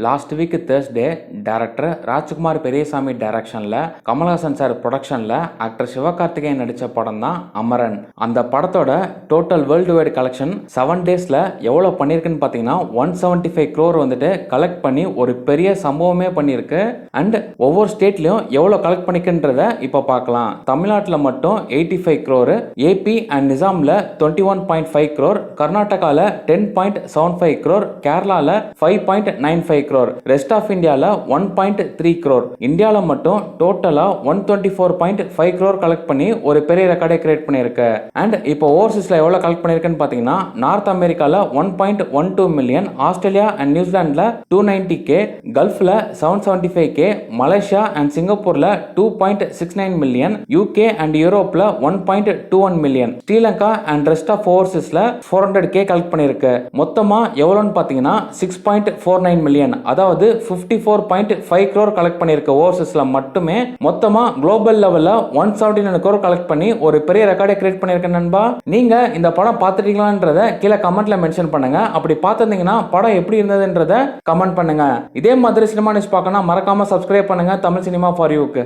Last week Thursday director Rajkumar Periyasamy டைரக்ஷனில் Kamal Haasan sir ப்ரொடக்ஷனில் actor Sivakarthikeyan நடித்த படம் தான் அமரன் அந்த படத்தோட total worldwide collection seven டேஸில் எவ்வளோ பண்ணியிருக்குன்னு பார்த்தீங்கன்னா ஒன் செவன்ட்டி ஃபைவ் க்ரோர் வந்துட்டு கலெக்ட் பண்ணி ஒரு பெரிய சம்பவமே பண்ணியிருக்கு அண்ட் ஒவ்வொரு ஸ்டேட்லையும் எவ்வளோ கலெக்ட் பண்ணிக்குன்றத இப்போ பார்க்கலாம் தமிழ்நாட்டில் மட்டும் eighty five crore AP and நிசாமில் twenty one point five crore கர்நாடகாவில் ten point seven five crore கேரளாவில் five point nine five crore rest of இந்தியாவில் ஒன் பாயிண்ட் த்ரீ க்ரோர் இந்தியாவில் மட்டும் டோட்டலாக one twenty four point five crore collect பண்ணி ஒரு பெரிய ரெக்கார்டை கிரியேட் பண்ணியிருக்கு. அண்ட் இப்போ ஓவர்சீஸில் எவ்வளோ கலெக்ட் பண்ணியிருக்குன்னு பார்த்தீங்கன்னா நார்த் அமெரிக்காவில் one point one two million Australia and நியூசிலாண்டில் two ninety K கல்ஃபில் seven seventy five K Malaysia and சிங்கப்பூரில் two point six nine million UK and யூரோப்பில் one point two one million Sri Lanka and rest of ஓவர்சீஸில் four hundred K collect பண்ணியிருக்கு. மொத்தமாக எவ்வளோன்னு பார்த்தீங்கன்னா six point four nine million அதாவது fifty four point five crore collect பண்ணியிருக்க ஓவர்சீஸில் மட்டுமே மொத்தமாக குளோபல் லெவலில் one seventy nine crore collect பண்ணி ஒரு பெரிய ரெக்கார்டை கிரியேட் பண்ணியிருக்கேன் நண்பா. நீங்கள் இந்த படம் பார்த்துட்டீங்களான்றத கீழே கமெண்ட்ல மென்ஷன் பண்ணுங்க. அப்படி பார்த்துருந்தீங்கன்னா படம் எப்படி இருந்ததுன்றத கமெண்ட் பண்ணுங்க. இதே மாதிரி சினிமா நியூஸ் பார்க்கணும் மறக்காம சப்ஸ்கிரைப் பண்ணுங்க. Tamil cinema for யூக்கு